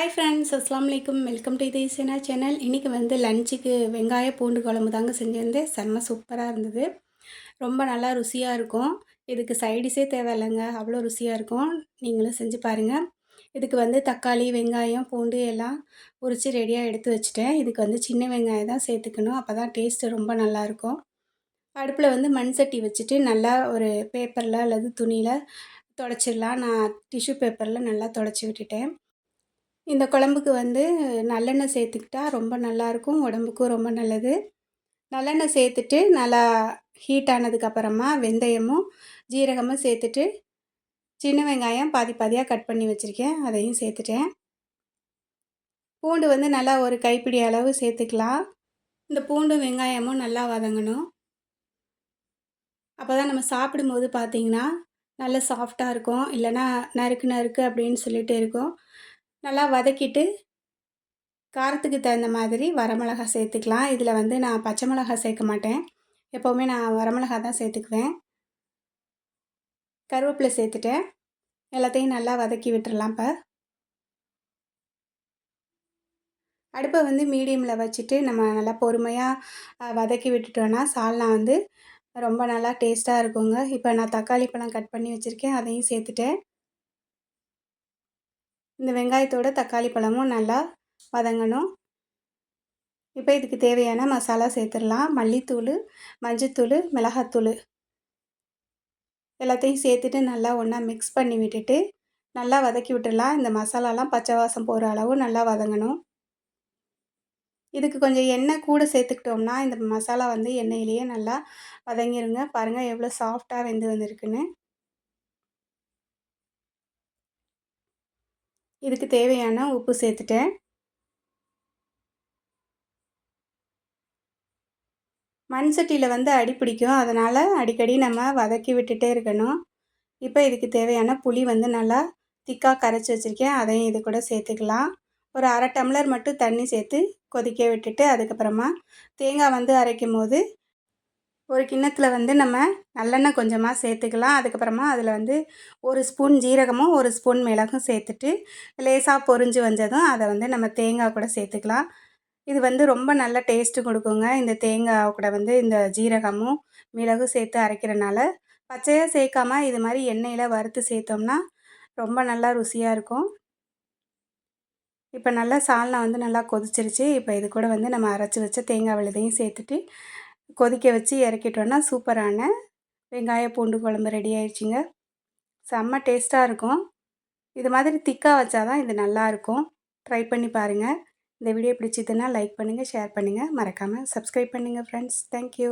Hi friends அஸ்லாம் வலைக்கம் welcome to இது சேனா சேனல் இன்றைக்கி வந்து லஞ்சுக்கு வெங்காய பூண்டு குழம்பு தாங்க செஞ்சுருந்தேன். செம்ம சூப்பராக இருந்தது. ரொம்ப நல்லா ருசியாக இருக்கும். இதுக்கு சைடிஸே தேவையில்லைங்க. அவ்வளோ ருசியாக இருக்கும். நீங்களும் செஞ்சு பாருங்கள் இதுக்கு வந்து தக்காளி வெங்காயம் பூண்டு எல்லாம் உரித்து ரெடியாக எடுத்து வச்சுட்டேன். இதுக்கு வந்து சின்ன வெங்காயம் தான் சேர்த்துக்கணும். அப்போ தான் டேஸ்ட்டு ரொம்ப நல்லாயிருக்கும் அடுப்பில் வந்து மண் சட்டி வச்சுட்டு நல்லா ஒரு பேப்பரில் அல்லது துணியில் தொடச்சிடலாம் நான் டிஷ்யூ பேப்பரில் நல்லா தொடச்சி விட்டுட்டேன். இந்த குழம்புக்கு வந்து நல்லெண்ணெய் சேர்த்துக்கிட்டா ரொம்ப நல்லாயிருக்கும் உடம்புக்கும் ரொம்ப நல்லது. நல்லெண்ணெய் சேர்த்துட்டு நல்லா ஹீட் ஆனதுக்கப்புறமா வெந்தயமும் ஜீரகமும் சேர்த்துட்டு சின்ன வெங்காயம் பாதி பாதியாக கட் பண்ணி வச்சுருக்கேன் அதையும் சேர்த்துட்டேன். பூண்டு வந்து நல்லா ஒரு கைப்பிடி அளவு சேர்த்துக்கலாம். இந்த பூண்டும் வெங்காயமும் நல்லா வதங்கணும். அப்போ தான் நம்ம சாப்பிடும்போது பார்த்திங்கன்னா நல்ல சாஃப்டாக இருக்கும் இல்லைனா நறுக்கு நறுக்கு அப்படின்னு சொல்லிட்டு இருக்கும். நல்லா வதக்கிட்டு காரத்துக்கு தகுந்த மாதிரி வரமிளகா சேர்த்துக்கலாம். இதில் வந்து நான் பச்சை மிளகா சேர்க்க மாட்டேன். எப்போவுமே நான் வரமிளகா தான் சேர்த்துக்குவேன். கருவேப்பிலை சேர்த்துட்டேன். எல்லாத்தையும் நல்லா வதக்கி விட்டுடலாம் இப்போ. அடுப்பை வந்து மீடியமில் வச்சுட்டு நம்ம நல்லா பொறுமையாக வதக்கி விட்டுட்டோன்னா சால்னா வந்து ரொம்ப நல்லா டேஸ்ட்டாக இருக்குங்க. இப்போ நான் தக்காளி பழம் கட் பண்ணி வச்சுருக்கேன். அதையும் சேர்த்துட்டேன். இந்த வெங்காயத்தோட தக்காளி பழமும் நல்லா வதங்கணும். இப்போ இதுக்கு தேவையான மசாலா சேர்த்துடலாம். மல்லித்தூள் மஞ்சத்தூள் மிளகாத்தூள். எல்லாத்தையும் சேர்த்துட்டு நல்லா ஒன்றா மிக்ஸ் பண்ணி விட்டுட்டு நல்லா வதக்கி விட்டுடலாம். இந்த மசாலாலாம் பச்சை வாசம் போகிற அளவு நல்லா வதங்கணும். இதுக்கு கொஞ்சம் எண்ணெய் கூட சேர்த்துக்கிட்டோம்னா இந்த மசாலா வந்து எண்ணெயிலேயே நல்லா வதங்கிருங்க. பாருங்கள் எவ்வளோ சாஃப்டாக வெந்து வந்திருக்குன்னு. இதுக்கு தேவையான உப்பு சேர்த்துட்டேன். மண் சட்டியில் வந்து அடி பிடிக்கும். அதனால் அடிக்கடி நம்ம வதக்கி விட்டுட்டே இருக்கணும். இப்போ இதுக்கு தேவையான புளி வந்து நல்லா திக்காக கரைச்சி வச்சுருக்கேன். அதையும் இது கூட சேர்த்துக்கலாம். ஒரு அரை டம்ளர் மட்டும் தண்ணி சேர்த்து கொதிக்க விட்டுட்டு அதுக்கப்புறமா தேங்காய் வந்து அரைக்கும் போது ஒரு கிண்ணத்தில் வந்து நம்ம நல்லெண்ணெய் கொஞ்சமாக சேர்த்துக்கலாம். அதுக்கப்புறமா அதில் வந்து ஒரு ஸ்பூன் ஜீரகமும் ஒரு ஸ்பூன் மிளகும் சேர்த்துட்டு லேசாக பொறிஞ்சு வந்ததும் அதை வந்து நம்ம தேங்காய் கூட சேர்த்துக்கலாம். இது வந்து ரொம்ப நல்ல டேஸ்ட்டு கொடுக்குங்க. இந்த தேங்காய் கூட வந்து இந்த ஜீரகமும் மிளகும் சேர்த்து அரைக்கிறனால பச்சையாக சேர்க்காமல் இது மாதிரி எண்ணெயில் வறுத்து சேர்த்தோம்னா ரொம்ப நல்லா ருசியாக இருக்கும். இப்போ நல்லா சால்னா வந்து நல்லா கொதிச்சிருச்சு. இப்போ இது கூட வந்து நம்ம அரைச்சி வச்ச தேங்காய் விழுதையும் சேர்த்துட்டு கொதிக்க வச்சு இறக்கிட்டோன்னா சூப்பரான வெங்காய பூண்டு குழம்பு ரெடி ஆயிடுச்சுங்க. செம்ம டேஸ்ட்டாக இருக்கும். இது மாதிரி திக்காக வச்சா தான் இது நல்லாயிருக்கும் ட்ரை பண்ணி பாருங்கள் இந்த வீடியோ பிடிச்சதுன்னா லைக் பண்ணுங்கள் ஷேர் பண்ணுங்கள் மறக்காமல் சப்ஸ்கிரைப் பண்ணுங்கள் ஃப்ரெண்ட்ஸ் தேங்க்யூ